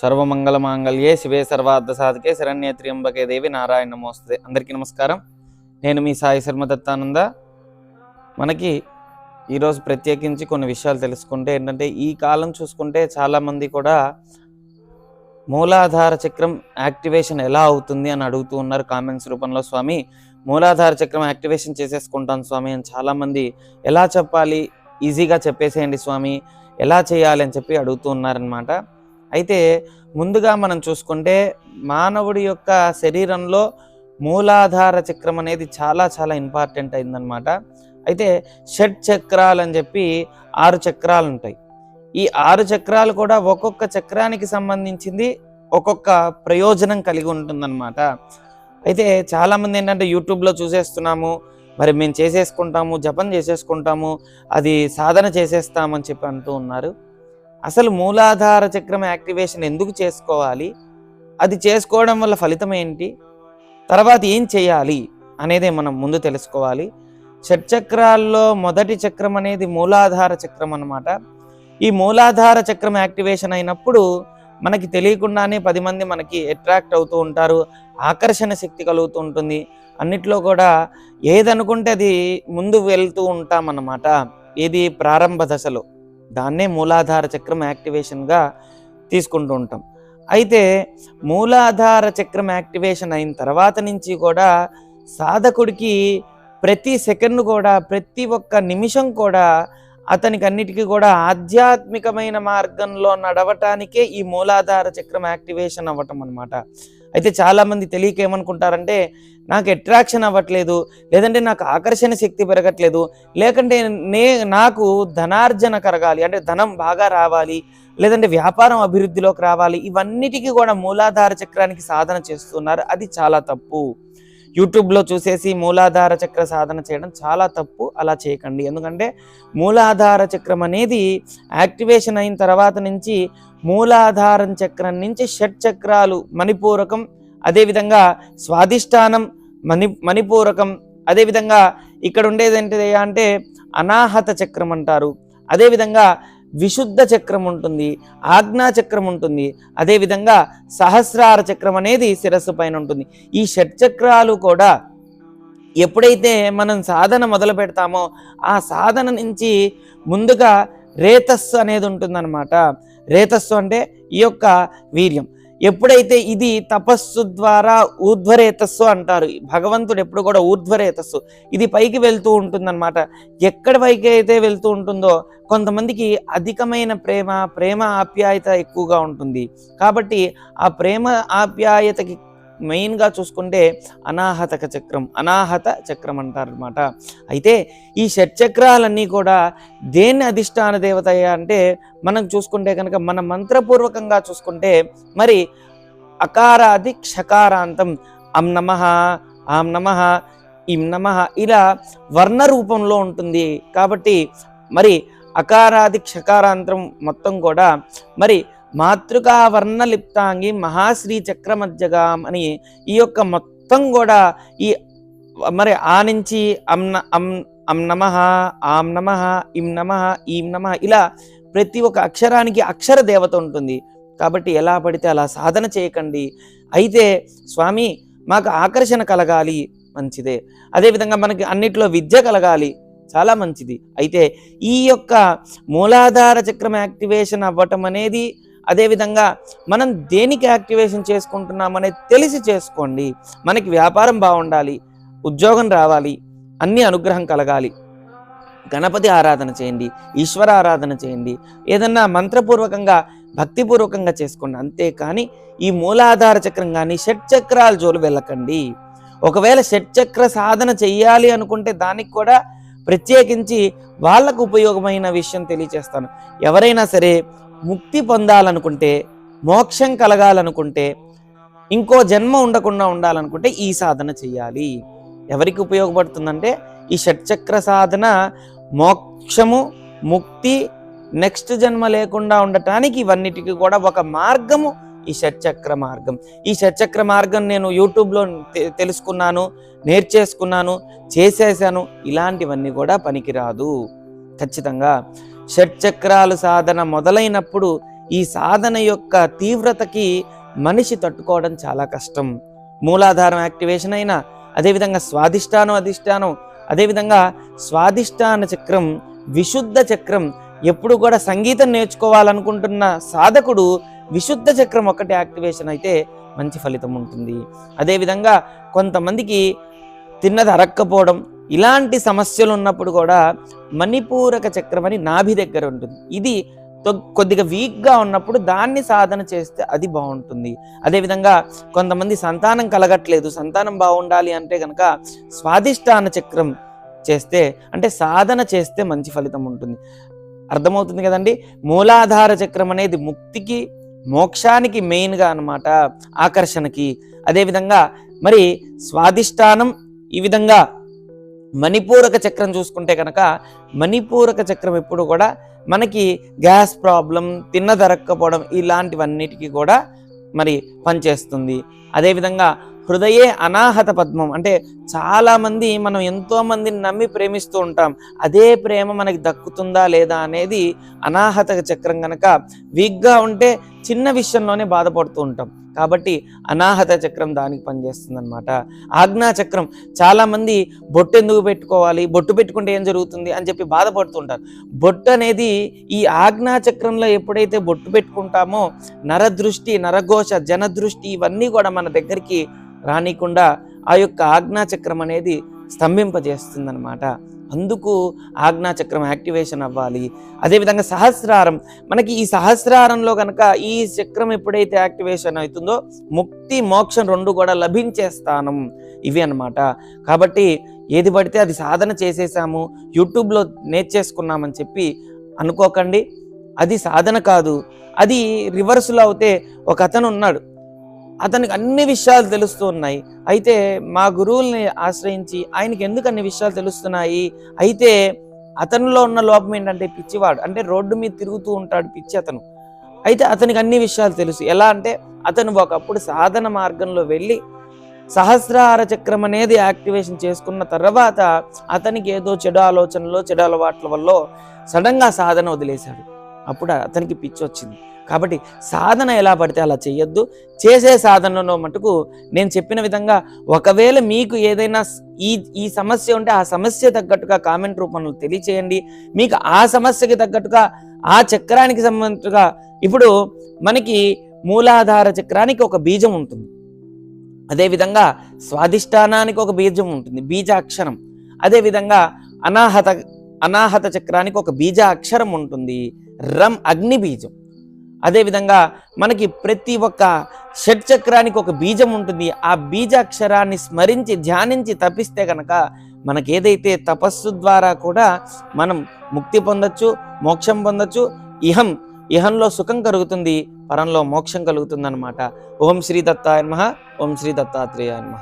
సర్వమంగళమాంగళ్యే శివే సర్వార్థ సాధకే శరణ్య త్ర్యంబకే దేవి నారాయణ నమోస్తే అందరికీ నమస్కారం. నేను మీ సాయి శర్మ దత్తానంద. మనకి ఈరోజు ప్రత్యేకించి కొన్ని విషయాలు తెలుసుకుంటే ఏంటంటే ఈ కాలం చూసుకుంటే చాలామంది కూడా మూలాధార చక్రం యాక్టివేషన్ ఎలా అవుతుంది అని అడుగుతూ ఉన్నారు కామెంట్స్ రూపంలో. స్వామి మూలాధార చక్రం యాక్టివేషన్ చేసేసుకుంటాను స్వామి అని చాలామంది ఎలా చెప్పాలి? ఈజీగా చెప్పేసేయండి స్వామి. ఎలా చేయాలి అని చెప్పి అడుగుతూ ఉన్నారనమాట అయితే ముందుగా మనం చూసుకుంటే మానవుడి యొక్క శరీరంలో మూలాధార చక్రం అనేది చాలా చాలా ఇంపార్టెంట్ అయిందనమాట అయితే షట్ చక్రాలు అని చెప్పి ఆరు చక్రాలు ఉంటాయి. ఈ ఆరు చక్రాలు కూడా ఒక్కొక్క చక్రానికి సంబంధించింది ఒక్కొక్క ప్రయోజనం కలిగి ఉంటుందన్నమాట. అయితే చాలామంది ఏంటంటే యూట్యూబ్లో చూసేస్తున్నాము మరి మేము చేసేసుకుంటాము జపం చేసేసుకుంటాము అది సాధన చేసేస్తామని చెప్పి అంటూ ఉన్నారు. అసలు మూలాధార చక్రం యాక్టివేషన్ ఎందుకు చేసుకోవాలి? అది చేసుకోవడం వల్ల ఫలితం ఏంటి? తర్వాత ఏం చేయాలి అనేది మనం ముందు తెలుసుకోవాలి. షట్చక్రాల్లో మొదటి చక్రం అనేది మూలాధార చక్రం అనమాట ఈ మూలాధార చక్రం యాక్టివేషన్ అయినప్పుడు మనకి తెలియకుండానే పది మంది మనకి అట్రాక్ట్ అవుతూ ఉంటారు ఆకర్షణ శక్తి కలుగుతూ ఉంటుంది. అన్నిట్లో కూడా ఏదనుకుంటే అది ముందు వెళ్తూ ఉంటామన్నమాట. ఇది ప్రారంభ దశలో. దాన్నే మూలాధార చక్రం యాక్టివేషన్గా తీసుకుంటూ ఉంటాం. అయితే మూలాధార చక్రం యాక్టివేషన్ అయిన తర్వాత నుంచి కూడా సాధకుడికి ప్రతి సెకండ్ కూడా ప్రతి ఒక్క నిమిషం కూడా అతనికి అన్నిటికీ కూడా ఆధ్యాత్మికమైన మార్గంలో నడవటానికే ఈ మూలాధార చక్రం యాక్టివేషన్ అవ్వటం అనమాట అయితే చాలామంది తెలియక ఏమనుకుంటారంటే నాకు అట్రాక్షన్ అవ్వట్లేదు లేదంటే నాకు ఆకర్షణ శక్తి పెరగట్లేదు లేకంటే నే నాకు ధనార్జన కరగాలి అంటే ధనం బాగా రావాలి లేదంటే వ్యాపారం అభివృద్ధిలోకి రావాలి ఇవన్నిటికీ కూడా మూలాధార చక్రానికి సాధన చేస్తున్నారు. అది చాలా తప్పు. యూట్యూబ్లో చూసేసి మూలాధార చక్ర సాధన చేయడం చాలా తప్పు. అలా చేయకండి. ఎందుకంటే మూలాధార చక్రం అనేది యాక్టివేషన్ అయిన తర్వాత నుంచి మూలాధారం చక్రం నుంచి షట్ చక్రాలు మణిపూరకం అదేవిధంగా స్వాధిష్టానం మణి మణిపూరకం అదేవిధంగా ఇక్కడ ఉండేది ఏంటిది అంటే అనాహత చక్రం అంటారు. అదేవిధంగా విశుద్ధ చక్రం ఉంటుంది ఆజ్ఞా చక్రం ఉంటుంది అదేవిధంగా సహస్రార చక్రం అనేది శిరస్సు పైన ఉంటుంది. ఈ షట్ చక్రాలు కూడా ఎప్పుడైతే మనం సాధన మొదలు పెడతామో ఆ సాధన నుంచి ముందుగా రేతస్సు అనేది ఉంటుందన్నమాట. రేతస్సు అంటే ఈ యొక్క వీర్యం. ఎప్పుడైతే ఇది తపస్సు ద్వారా ఊర్ధ్వరేతస్సు అంటారు భగవంతుడు ఎప్పుడు కూడా ఊర్ధ్వరేతస్సు ఇది పైకి వెళ్తూ ఉంటుందన్నమాట. ఎక్కడ పైకి అయితే వెళ్తూ ఉంటుందో కొంతమందికి అధికమైన ప్రేమ ప్రేమ ఆప్యాయత ఎక్కువగా ఉంటుంది. కాబట్టి ఆ ప్రేమ ఆప్యాయతకి మెయిన్గా చూసుకుంటే అనాహతక చక్రం అనాహత చక్రం అంటారనమాట అయితే ఈ షట్చక్రాలన్నీ కూడా దేన్ని అధిష్టాన దేవత అంటే మనం చూసుకుంటే కనుక మన మంత్రపూర్వకంగా చూసుకుంటే మరి అకారాది క్షకారాంతం అం నమ ఆం నమ ఇం నమ ఇలా వర్ణ రూపంలో ఉంటుంది. కాబట్టి మరి అకారాది క్షకారాంతం మొత్తం కూడా మరి మాతృకా వర్ణలిప్తాంగి మహాశ్రీ చక్రమధ్యగాం అని ఈ యొక్క మొత్తం కూడా ఈ మరి ఆ నుంచి అం అమ్ అం అం నమ ఆం నమ ఇం నమ ఈం నమ ఇలా ప్రతి ఒక్క అక్షరానికి అక్షర దేవత ఉంటుంది. కాబట్టి ఎలా పడితే అలా సాధన చేయకండి. అయితే స్వామి మాకు ఆకర్షణ కలగాలి మంచిదే. అదేవిధంగా మనకి అన్నిట్లో విద్య కలగాలి చాలా మంచిది. అయితే ఈ యొక్క మూలాధార చక్రం యాక్టివేషన్ అవ్వటం అనేది అదేవిధంగా మనం దేనికి యాక్టివేషన్ చేసుకుంటున్నాం తెలిసి చేసుకోండి. మనకి వ్యాపారం బాగుండాలి ఉద్యోగం రావాలి అన్ని అనుగ్రహం కలగాలి. గణపతి ఆరాధన చేయండి ఈశ్వర ఆరాధన చేయండి ఏదన్నా మంత్రపూర్వకంగా భక్తిపూర్వకంగా చేసుకోండి అంతేకాని ఈ మూలాధార చక్రం కానీ షట్ చక్రాల జోలు వెళ్ళకండి. ఒకవేళ షట్ చక్ర సాధన చెయ్యాలి అనుకుంటే దానికి కూడా ప్రత్యేకించి వాళ్ళకు ఉపయోగమైన విషయం తెలియచేస్తాను. ఎవరైనా సరే ముక్తి పొందాలనుకుంటే మోక్షం కలగాలనుకుంటే ఇంకో జన్మ ఉండకుండా ఉండాలనుకుంటే ఈ సాధన చెయ్యాలి. ఎవరికి ఉపయోగపడుతుందంటే ఈ షట్చక్ర సాధన మోక్షము ముక్తి నెక్స్ట్ జన్మ లేకుండా ఉండటానికి ఇవన్నిటికీ కూడా ఒక మార్గము ఈ షట్చక్ర మార్గం. ఈ షట్చక్ర మార్గం నేను యూట్యూబ్లో తె- తెలుసుకున్నాను నేర్చేసుకున్నాను చేసేసాను ఇలాంటివన్నీ కూడా పనికిరాదు. ఖచ్చితంగా షట్చక్రాలు సాధన మొదలైనప్పుడు ఈ సాధన యొక్క తీవ్రతకి మనిషి తట్టుకోవడం చాలా కష్టం. మూలాధారం యాక్టివేషన్ అయినా అదేవిధంగా స్వాధిష్టానం అధిష్టానం అదేవిధంగా స్వాధిష్టాన చక్రం విశుద్ధ చక్రం ఎప్పుడు కూడా సంగీతం నేర్చుకోవాలనుకుంటున్న సాధకుడు విశుద్ధ చక్రం ఒకటి యాక్టివేషన్ అయితే మంచి ఫలితం ఉంటుంది. అదేవిధంగా కొంతమందికి తిన్నది అరక్కపోవడం ఇలాంటి సమస్యలు ఉన్నప్పుడు కూడా మణిపూరక చక్రం అని నాభి దగ్గర ఉంటుంది. ఇది కొద్దిగా వీక్గా ఉన్నప్పుడు దాన్ని సాధన చేస్తే అది బాగుంటుంది. అదేవిధంగా కొంతమంది సంతానం కలగట్లేదు సంతానం బాగుండాలి అంటే కనుక స్వాదిష్టాన చక్రం చేస్తే అంటే సాధన చేస్తే మంచి ఫలితం ఉంటుంది. అర్థమవుతుంది కదండి? మూలాధార చక్రం అనేది ముక్తికి మోక్షానికి మెయిన్గా అన్నమాట ఆకర్షణకి. అదేవిధంగా మరి స్వాదిష్టానం ఈ విధంగా మణిపూరక చక్రం చూసుకుంటే కనుక మణిపూరక చక్రం ఎప్పుడు కూడా మనకి గ్యాస్ ప్రాబ్లం తిన్నదరక్కపోవడం ఇలాంటివన్నిటికీ కూడా మరి పనిచేస్తుంది. అదేవిధంగా హృదయే అనాహత పద్మం అంటే చాలామంది మనం ఎంతోమందిని నమ్మి ప్రేమిస్తూ ఉంటాం. అదే ప్రేమ మనకి దక్కుతుందా లేదా అనేది అనాహత చక్రం కనుక వీక్గా ఉంటే చిన్న విషయంలోనే బాధపడుతూ ఉంటాం. కాబట్టి అనాహత చక్రం దానికి పనిచేస్తుంది అనమాట ఆజ్ఞా చక్రం చాలామంది బొట్టు ఎందుకు పెట్టుకోవాలి? బొట్టు పెట్టుకుంటే ఏం జరుగుతుంది? అని చెప్పి బాధపడుతుంటారు బొట్టు అనేది ఈ ఆజ్ఞా చక్రంలో ఎప్పుడైతే బొట్టు పెట్టుకుంటామో నరదృష్టి నరఘోష జనదృష్టి ఇవన్నీ కూడా మన దగ్గరికి రానికుండా ఆ యొక్క ఆజ్ఞా చక్రం అనేది స్తంభింపజేస్తుంది అనమాట అందుకు ఆజ్ఞా చక్రం యాక్టివేషన్ అవ్వాలి. అదేవిధంగా సహస్రారం మనకి ఈ సహస్రారంలో కనుక ఈ చక్రం ఎప్పుడైతే యాక్టివేషన్ అవుతుందో ముక్తి మోక్షం రెండు కూడా లభించే స్థానం ఇవి అన్నమాట. కాబట్టి ఏది పడితే అది సాధన చేసేసాము యూట్యూబ్లో నేర్చేసుకున్నామని చెప్పి అనుకోకండి. అది సాధన కాదు. అది రివర్స్లో అవుతే ఒక అతను ఉన్నాడు. అతనికి అన్ని విషయాలు తెలుస్తూ ఉన్నాయి. అయితే మా గురువుల్ని ఆశ్రయించి ఆయనకి ఎందుకు అన్ని విషయాలు తెలుస్తున్నాయి? అయితే అతనిలో ఉన్న లోపం ఏంటంటే పిచ్చివాడు అంటే రోడ్డు మీద తిరుగుతూ ఉంటాడు పిచ్చి అతను. అయితే అతనికి అన్ని విషయాలు తెలుసు. ఎలా అంటే అతను ఒకప్పుడు సాధన మార్గంలో వెళ్ళి సహస్రార చక్రం అనేది యాక్టివేషన్ చేసుకున్న తర్వాత అతనికి ఏదో చెడు ఆలోచనలో చెడు అలవాట్ల వల్ల సడన్గా సాధన వదిలేశాడు. అప్పుడు అతనికి పిచ్చి వచ్చింది. కాబట్టి సాధన ఎలా పడితే అలా చేయొద్దు చేసే సాధనలో మటుకు నేను చెప్పిన విధంగా ఒకవేళ మీకు ఏదైనా ఈ ఈ సమస్య ఉంటే ఆ సమస్య తగ్గట్టుగా కామెంట్ రూపంలో తెలియచేయండి. మీకు ఆ సమస్యకి తగ్గట్టుగా ఆ చక్రానికి సంబంధించుగా ఇప్పుడు మనకి మూలాధార చక్రానికి ఒక బీజం ఉంటుంది. అదేవిధంగా స్వాధిష్టానానికి ఒక బీజం ఉంటుంది బీజ అక్షరం అదేవిధంగా అనాహత అనాహత చక్రానికి ఒక బీజ అక్షరం ఉంటుంది రం అగ్ని బీజం. అదేవిధంగా మనకి ప్రతి ఒక్క షట్చక్రానికి ఒక బీజం ఉంటుంది. ఆ బీజాక్షరాన్ని స్మరించి ధ్యానించి తప్పిస్తే కనుక మనకి ఏదైతే తపస్సు ద్వారా కూడా మనం ముక్తి పొందొచ్చు మోక్షం పొందొచ్చు ఇహం ఇహంలో సుఖం కలుగుతుంది పరంలో మోక్షం కలుగుతుంది అనమాట ఓం శ్రీ దత్తాయ నమః ఓం శ్రీ దత్తాత్రేయ